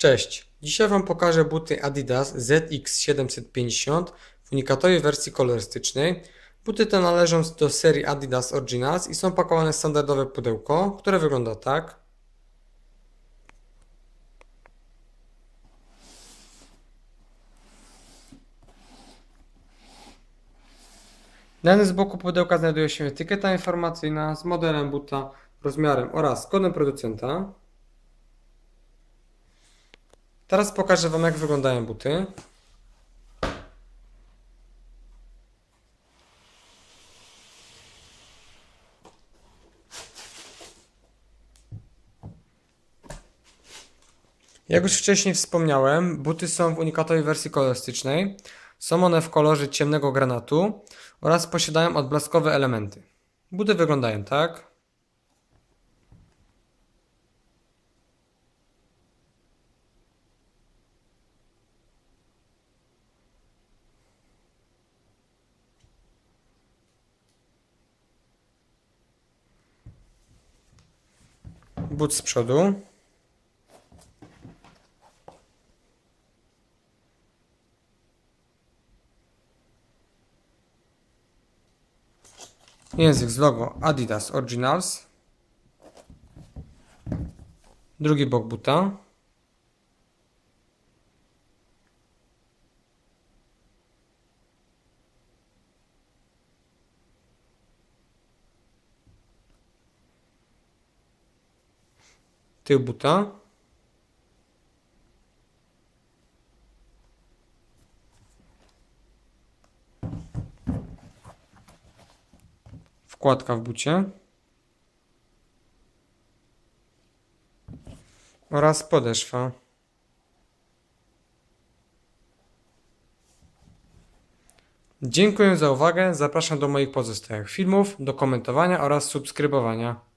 Cześć, dzisiaj Wam pokażę buty Adidas ZX750 w unikatowej wersji kolorystycznej. Buty te należą do serii Adidas Originals i są pakowane w standardowe pudełko, które wygląda tak. Dany z boku pudełka znajduje się etykieta informacyjna z modelem buta, rozmiarem oraz kodem producenta. Teraz pokażę Wam, jak wyglądają buty. Jak już wcześniej wspomniałem, buty są w unikatowej wersji kolorystycznej. Są one w kolorze ciemnego granatu oraz posiadają odblaskowe elementy. Buty wyglądają tak. But z przodu. Język z logo Adidas Originals. Drugi bok buta. Tył buta. Wkładka w bucie. Oraz podeszwa. Dziękuję za uwagę. Zapraszam do moich pozostałych filmów, do komentowania oraz subskrybowania.